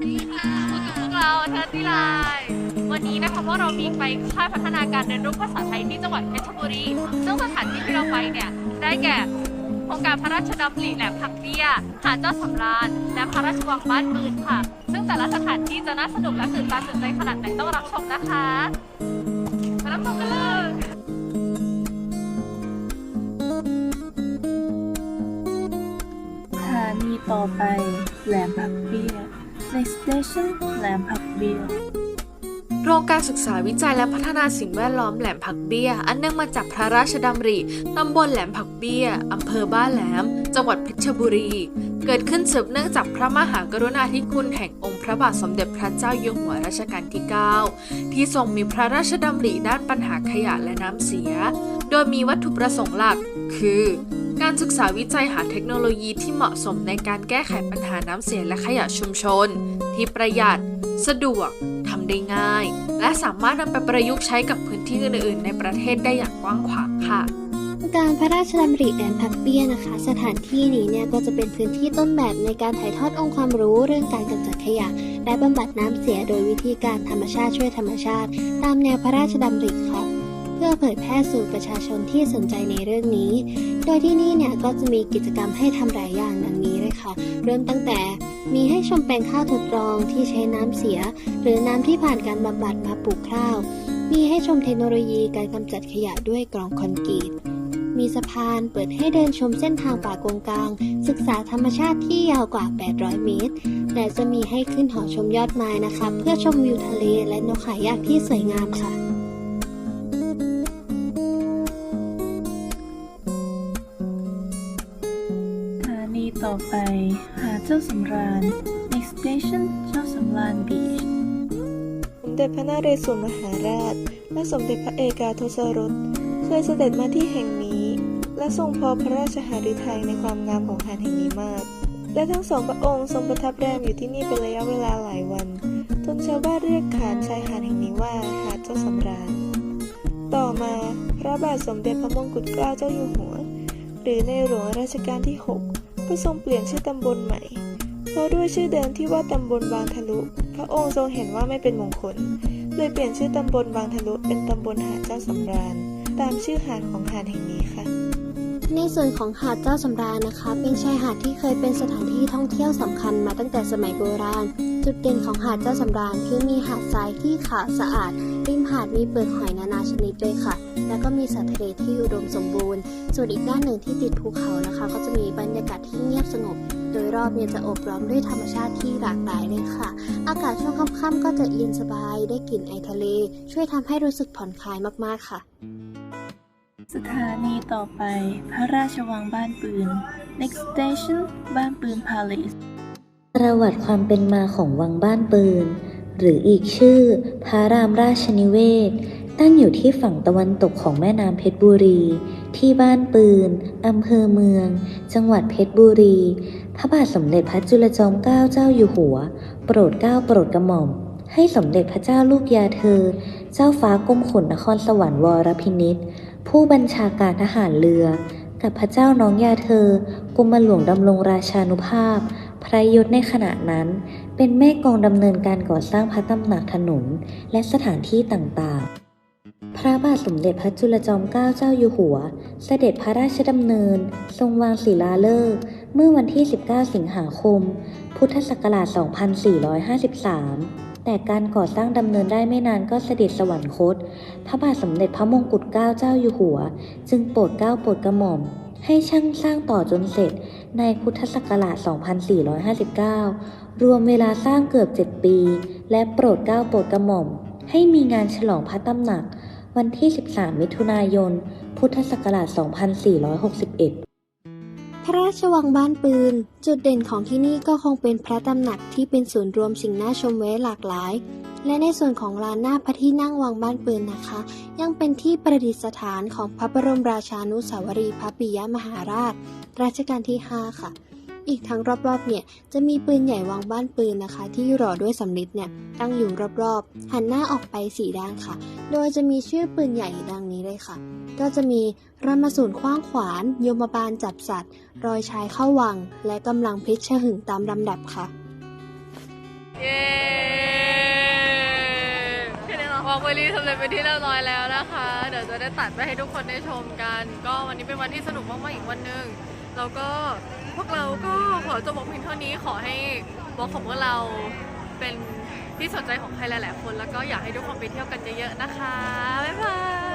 ซี่ไลน์วันนี้นะคะพวกเรามีไปค่ายพัฒนาการเรียนรู้ภาษาไทยที่จังหวัดเพชรบุรี ซึ่งสถานที่ที่เราไปเนี่ย ได้แก่โครงการพระราชดำริแหลมผักเบี้ยหาดเจ้าสำราญ และพระราชวังบ้านปืนค่ะ ซึ่งแต่ละสถานที่จะน่าสนุกและตื่นตาตื่นใจขนาดไหนต้องรับชมนะคะมารับชมกันเลย สถานีต่อไปแหลมผักเบี้ย Next station แหลมผักเบี้ยโครงการศึกษาวิจัยและพัฒนาสิ่งแวดล้อมแหลมผักเบี้ย อันเนื่องมาจากพระราชดำริ ตำบลแหลมผักเบี้ย อำเภอบ้านแหลม จังหวัดเพชรบุรี เกิดขึ้นสืบเนื่องจากพระมหากรุณาธิคุณแห่งองค์พระบาทสมเด็จพระเจ้าอยู่หัวรัชกาลที่ 9 ที่ทรงมีพระราชดำริด้านปัญหาขยะและน้ำเสีย โดยมีวัตถุประสงค์หลัก คือ การศึกษาวิจัยหาเทคโนโลยีที่เหมาะสมในการแก้ไขปัญหาน้ำเสียและขยะชุมชน ที่ประหยัด สะดวกทำได้ง่าย และสามารถนำไปประยุกต์ใช้กับพื้นที่อื่นๆ ในประเทศได้อย่างกว้างขวางค่ะการพระราชดำริแหลมผักเบี้ยนะคะ สถานที่นี้เนี่ยก็จะเป็นพื้นที่ต้นแบบในการถ่ายทอดองค์ความรู้เรื่องการกำจัดขยะ และบำบัดน้ำเสียโดยวิธีการธรรมชาติช่วยธรรมชาติ ตามแนวพระราชดำริค่ะเพื่อเผยแพร่สู่ประชาชนที่สนใจในเรื่องนี้ โดยที่นี่เนี่ยก็จะมีกิจกรรมให้ทำหลายอย่างดังนี้เลยค่ะ เริ่มตั้งแต่มีให้ชมแปลงข้าวทดลองที่ใช้น้ำเสีย หรือน้ำที่ผ่านการบำบัดมาปลูกข้าว มีให้ชมเทคโนโลยีการกำจัดขยะด้วยกรองคอนกรีตมีสะพานเปิดให้เดินชมเส้นทางป่ากงกลาง ศึกษาธรรมชาติที่ยาวกว่า 800 เมตร และจะมีให้ขึ้นหอชมยอดไม้นะคะ เพื่อชมวิวทะเลและนกหายากที่สวยงามค่ะ ต่อไปหาเจ้าสำราญ Next station เจ้าสำราญ Beach สมเด็จพระนเรศวรมหาราช และสมเด็จพระเอกาทศรสเคยเสด็จมาที่แห่งนี้ และทรงพอพระราชหฤทัยในความงามของหาดแห่งนี้มาก และทั้งสองพระองค์ทรงประทับแรมอยู่ที่นี่เป็นระยะเวลาหลายวันจนชาวบ้านเรียกขานชายหาดแห่งนี้ว่าหาดเจ้าสำราญ ต่อมาพระบาทสมเด็จพระมงกุฎเกล้าเจ้าอยู่หัว หรือในหลวงรัชกาลที่ 6 ก็ทรงเปลี่ยนชื่อตำบลใหม่ เพราะด้วยชื่อเดิมที่ว่าตำบลบางทะลุ พระองค์ทรงเห็นว่าไม่เป็นมงคล เลยเปลี่ยนชื่อตำบลบางทะลุเป็นตำบลหาดเจ้าสำราญ ตามชื่อหาดของหาดแห่งนี้ค่ะ ในส่วนของหาดเจ้าสำราญนะคะ เป็นชายหาดที่เคยเป็นสถานที่ท่องเที่ยวสำคัญมาตั้งแต่สมัยโบราณ จุดเด่นของหาดเจ้าสำราญคือมีหาดทรายที่ขาวสะอาด ริมหาดมีเปลือกหอยนานาชนิดด้วยค่ะ แล้วก็มีสัตว์ทะเลที่อุดมสมบูรณ์ ส่วนอีกด้านหนึ่งที่ติดภูเขานะคะ ก็จะมีบรรยากาศที่เงียบสงบ โดยรอบเนี่ยจะอบล้อมด้วยธรรมชาติที่หลากหลายเลยค่ะ อากาศช่วงค่ำๆก็จะเย็นสบายได้กลิ่นไอทะเล ช่วยทำให้รู้สึกผ่อนคลายมากๆค่ะสถานีต่อไป พระราชวังบ้านปืน Next station บ้านปืน Palace ประวัติความเป็นมาของวังบ้านปืน หรืออีกชื่อ พระรามราชนิเวศ ตั้งอยู่ที่ฝั่งตะวันตกของแม่น้ำเพชรบุรี ที่บ้านปืนอำเภอเมือง จังหวัดเพชรบุรี พระบาทสมเด็จพระจุลจอมเกล้าเจ้าอยู่หัว โปรดเกล้าโปรดกระหม่อม ให้สมเด็จพระเจ้าลูกยาเธอ เจ้าฟ้ากรมขุนนครสวรรค์วรพินิษผู้บัญชาการทหารเรือ กับพระเจ้าน้องยาเธอกรมหลวงดำรงราชานุภาพ พระยศในขณะนั้น เป็นแม่กองดำเนินการก่อสร้างพระตำหนักถนนและสถานที่ต่างๆ พระบาทสมเด็จพระจุลจอมเกล้าเจ้าอยู่หัว เสด็จพระราชดำเนิน ทรงวางศิลาฤกษ์เมื่อวันที่ 19 สิงหาคม พุทธศักราช 2453แต่การก่อสร้างดำเนินได้ไม่นานก็เสด็จสวรรคต พระบาทสมเด็จพระมงกุฎเกล้าเจ้าอยู่หัว จึงโปรดเกล้าโปรดกระหม่อม ให้ช่างสร้างต่อจนเสร็จในพุทธศักราช 2459 รวมเวลาสร้างเกือบ 7 ปี และโปรดเกล้าโปรดกระหม่อม ให้มีงานฉลองพระตำหนัก วันที่ 13 มิถุนายน พุทธศักราช 2461 พระราชวังบ้านปืน จุดเด่นของที่นี่ก็คงเป็นพระตำหนักที่เป็นศูนย์รวมสิ่งน่าชมไว้หลากหลาย และในส่วนของลานหน้าพระที่นั่งวังบ้านปืนนะคะ ยังเป็นที่ประดิษฐานของพระบรมราชานุสาวรีพระปิยมหาราช รัชกาลที่ 5 ค่ะ อีกทั้งรอบๆ เนี่ยจะมีปืนใหญ่วางบ้านปืนนะคะ ที่หล่อด้วยสำริดเนี่ยตั้งอยู่รอบๆ หันหน้าออกไปสีด้านค่ะ โดยจะมีชื่อปืนใหญ่ดังนี้เลยค่ะ ก็จะมีรามสูนขว้างขวาน โยมบาลจับสัตว์ รอยชายเข้าวัง และกำลังพลิชฉหึงตามลำดับค่ะ เย้วอล์กเวลี่สำเร็จเป็นที่เรียบร้อยแล้วนะคะ เดี๋ยวจะได้ตัดไปให้ทุกคนได้ชมกัน ก็วันนี้เป็นวันที่สนุกมากๆอีกวันหนึ่งแล้วก็ พวกเราก็ขอจบบอกเพียงเท่านี้ขอให้บล็อกของพวกเราเป็นที่สนใจของใครหลาย ๆ คน แล้วก็อยากให้ทุกคนไปเที่ยวกันเยอะ ๆ นะคะ บ๊ายบาย